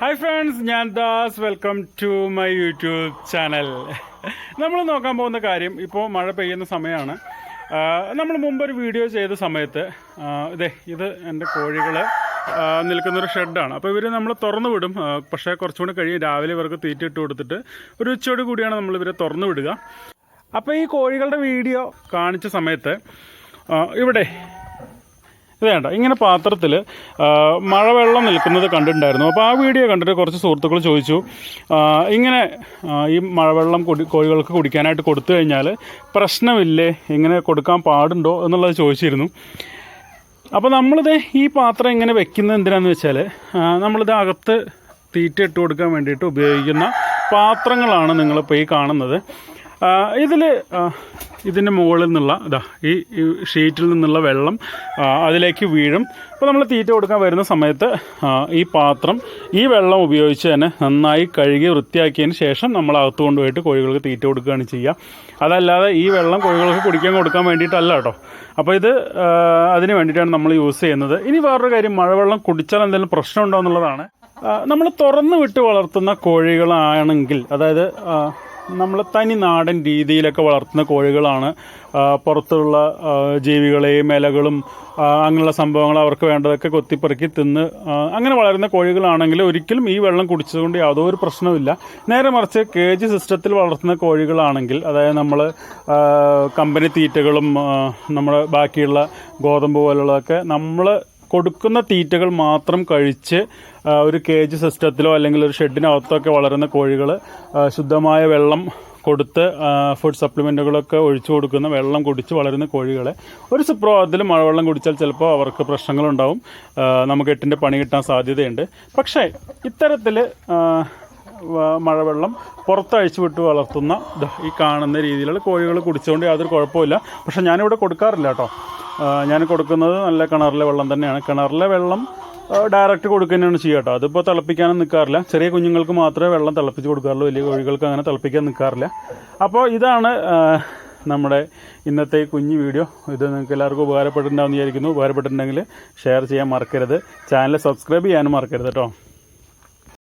Hi friends ഞാൻ Das. Welcome to my YouTube channel നമ്മൾ നോക്കാൻ പോകുന്ന കാര്യം ഇപ്പോൾ മഴ പെയ്യുന്ന സമയമാണ്. നമ്മൾ മുമ്പ് ഒരു വീഡിയോ ചെയ്ത സമയത്ത് ഇതേ ഇത് എന്റെ കോഴികൾ നിൽക്കുന്നൊരു ഷെഡാണ്. അപ്പോൾ ഇവർ നമ്മൾ തുറന്നു വിടും. പക്ഷേ കുറച്ചുകൂടി കഴിയും. രാവിലെ ഇവർക്ക് തീറ്റ ഇട്ട് കൊടുത്തിട്ട് ഒരു ഉച്ചയോട് കൂടിയാണ് നമ്മൾ ഇവരെ തുറന്നു വിടുക. അപ്പോൾ ഈ കോഴികളുടെ വീഡിയോ കാണിച്ച സമയത്ത് ഇവിടെ വേണ്ട. ഇങ്ങനെ പാത്രത്തിൽ മഴവെള്ളം നിൽക്കുന്നത് കണ്ടിട്ടുണ്ടായിരുന്നു. അപ്പോൾ ആ വീഡിയോ കണ്ടിട്ട് കുറച്ച് സുഹൃത്തുക്കൾ ചോദിച്ചു ഇങ്ങനെ ഈ മഴവെള്ളം കുടി കോഴികൾക്ക് കുടിക്കാനായിട്ട് കൊടുത്തു കഴിഞ്ഞാൽ പ്രശ്നമില്ലേ? ഇങ്ങനെ കൊടുക്കാൻ പാടുണ്ടോ എന്നുള്ളത് ചോദിച്ചിരുന്നു. അപ്പോൾ നമ്മളിത് ഈ പാത്രം ഇങ്ങനെ വെക്കുന്നത് എന്തിനാന്ന് വെച്ചാൽ നമ്മളിത് അകത്ത് തീറ്റ ഇട്ട് കൊടുക്കാൻ വേണ്ടിയിട്ട് ഉപയോഗിക്കുന്ന പാത്രങ്ങളാണ് നിങ്ങളിപ്പോൾ ഈ കാണുന്നത്. ഇതിൽ ഇതിന്റെ മുകളിൽ നിന്നുള്ള ഇതാ ഈ ഷീറ്റിൽ നിന്നുള്ള വെള്ളം അതിലേക്ക് വീഴും. അപ്പോൾ നമ്മൾ തീറ്റ കൊടുക്കാൻ വരുന്ന സമയത്ത് ഈ പാത്രം ഈ വെള്ളം ഉപയോഗിച്ച് തന്നെ നന്നായി കഴുകി വൃത്തിയാക്കിയതിന് ശേഷം നമ്മൾ അകത്ത് കൊണ്ടുപോയിട്ട് കോഴികൾക്ക് തീറ്റ കൊടുക്കുകയാണ് ചെയ്യുക. അതല്ലാതെ ഈ വെള്ളം കോഴികൾക്ക് കുടിക്കാൻ കൊടുക്കാൻ വേണ്ടിയിട്ടല്ല കേട്ടോ. അപ്പോൾ ഇത് അതിന് വേണ്ടിയിട്ടാണ് നമ്മൾ യൂസ് ചെയ്യുന്നത്. ഇനി വേറൊരു കാര്യം മഴവെള്ളം കുടിച്ചാൽ എന്തെങ്കിലും പ്രശ്നം ഉണ്ടോ എന്നുള്ളതാണ്. നമ്മൾ തുറന്നു വിട്ട് വളർത്തുന്ന കോഴികളാണെങ്കിൽ അതായത് നമ്മൾ തനി നാടൻ രീതിയിലൊക്കെ വളർത്തുന്ന കോഴികളാണ് പുറത്തുള്ള ജീവികളെയും ഇലകളും അങ്ങനെയുള്ള സംഭവങ്ങൾ അവർക്ക് വേണ്ടതൊക്കെ കൊത്തിപ്പെറുക്കി തിന്ന് അങ്ങനെ വളരുന്ന കോഴികളാണെങ്കിൽ ഒരിക്കലും ഈ വെള്ളം കുടിച്ചതുകൊണ്ട് യാതൊരു പ്രശ്നവുമില്ല. നേരെ മറിച്ച് കേജ് സിസ്റ്റത്തിൽ വളർത്തുന്ന കോഴികളാണെങ്കിൽ അതായത് നമ്മൾ കമ്പനി തീറ്റകളും നമ്മുടെ ബാക്കിയുള്ള ഗോതമ്പ് പോലുള്ളതൊക്കെ നമ്മൾ കൊടുക്കുന്ന തീറ്റകൾ മാത്രം കഴിച്ച് ഒരു കേജ് സിസ്റ്റത്തിലോ അല്ലെങ്കിൽ ഒരു ഷെഡിനകത്തൊക്കെ വളരുന്ന കോഴികൾ ശുദ്ധമായ വെള്ളം കൊടുത്ത് ഫുഡ് സപ്ലിമെന്റുകളൊക്കെ ഒഴിച്ചു കൊടുക്കുന്ന വെള്ളം കുടിച്ച് വളരുന്ന കോഴികളെ. ഒരു സുപ്രഭാതത്തിൽ മഴവെള്ളം കുടിച്ചാൽ ചിലപ്പോൾ അവർക്ക് പ്രശ്നങ്ങളുണ്ടാവും. നമുക്ക് എട്ടിന്റെ പണി കിട്ടാൻ സാധ്യതയുണ്ട്. പക്ഷേ ഇത്തരത്തിൽ മഴവെള്ളം പുറത്തഴിച്ചു വിട്ട് വളർത്തുന്ന ഈ കാണുന്ന രീതിയിലുള്ള കോഴികൾ കുടിച്ചുകൊണ്ട് യാതൊരു കുഴപ്പമില്ല പക്ഷേ ഞാനിവിടെ കൊടുക്കാറില്ല കേട്ടോ. ഞാൻ കൊടുക്കുന്നത് നല്ല കിണറിലെ വെള്ളം തന്നെയാണ്. കിണറിലെ വെള്ളം ഡയറക്റ്റ് കൊടുക്കുന്നതാണ് ചെയ്യുക കേട്ടോ അതിപ്പോൾ തിളപ്പിക്കാനും നിൽക്കാറില്ല ചെറിയ കുഞ്ഞുങ്ങൾക്ക് മാത്രമേ വെള്ളം തിളപ്പിച്ച് കൊടുക്കാറുള്ളൂ. വലിയ കോഴികൾക്ക് അങ്ങനെ തിളപ്പിക്കാൻ നിൽക്കാറില്ല അപ്പോൾ ഇതാണ് നമ്മുടെ ഇന്നത്തെ കുഞ്ഞ് വീഡിയോ. ഇത് നിങ്ങൾക്ക് എല്ലാവർക്കും ഉപകാരപ്പെട്ടിട്ടുണ്ടാവും എന്ന് വിചാരിക്കുന്നു. ഉപകാരപ്പെട്ടിട്ടുണ്ടെങ്കിൽ ഷെയർ ചെയ്യാൻ മറക്കരുത്. ചാനൽ സബ്സ്ക്രൈബ് ചെയ്യാനും മറക്കരുത് കേട്ടോ